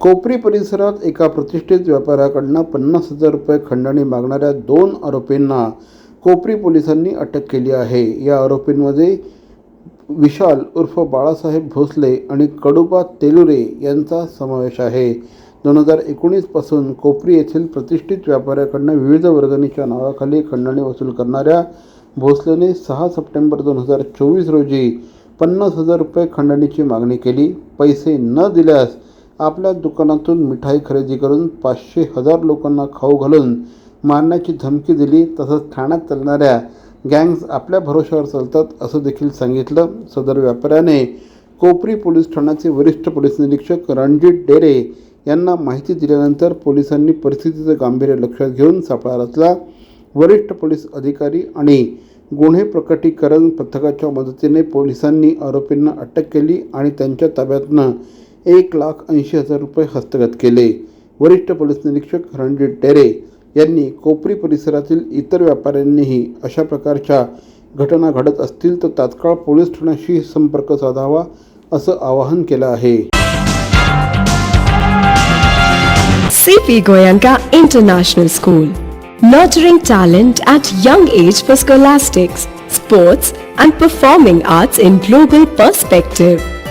कोपरी परिसरात एका प्रतिष्ठित व्यापाऱ्याकडनं पन्नास हजार रुपये खंडणी मागणाऱ्या दोन आरोपींना कोपरी पोलिसांनी अटक केली आहे. या आरोपींमध्ये विशाल उर्फ बाळासाहेब भोसले आणि कडुबा तेलुरे यांचा समावेश आहे. दोन हजार एकोणीसपासून कोपरी येथील प्रतिष्ठित व्यापाऱ्याकडनं विविध वर्गणीच्या नावाखाली खंडणी वसूल करणाऱ्या भोसलेने सहा सप्टेंबर दोन हजार चोवीस रोजी पन्नास हजार रुपये खंडणीची मागणी केली. पैसे न दिल्यास आपल्या दुकानातून मिठाई खरेदी करून पाचशे हजार लोकांना खाऊ घालून मारण्याची धमकी दिली तसंच ठाण्यात चालणाऱ्या गँग्स आपल्या भरोश्यावर चालतात असं देखील सांगितलं सदर व्यापाऱ्याने. कोपरी पोलीस ठाण्याचे वरिष्ठ पोलीस निरीक्षक रणजित डेरे यांना माहिती दिल्यानंतर पोलिसांनी परिस्थितीचं गांभीर्य लक्षात घेऊन सापळा रचला. वरिष्ठ पोलीस अधिकारी आणि गुन्हे प्रकटीकरण पथकाच्या मदतीने पोलिसांनी आरोपींना अटक केली आणि त्यांच्या ताब्यातनं एक लाख ऐंशी हजार रुपये हस्तगत केले. वरिष्ठ पोलीस निरीक्षक रणजित टेरे यांनी कोपरी परिसरातील इतर व्यापाऱ्यांनीही अशा प्रकारच्या घटना घडत असतील तर तात्काळ पोलीस ठाण्याशी संपर्क साधावा असं आवाहन केलं आहे. CP Goenka international school nurturing talent at young age for scholastics sports and performing arts in global perspective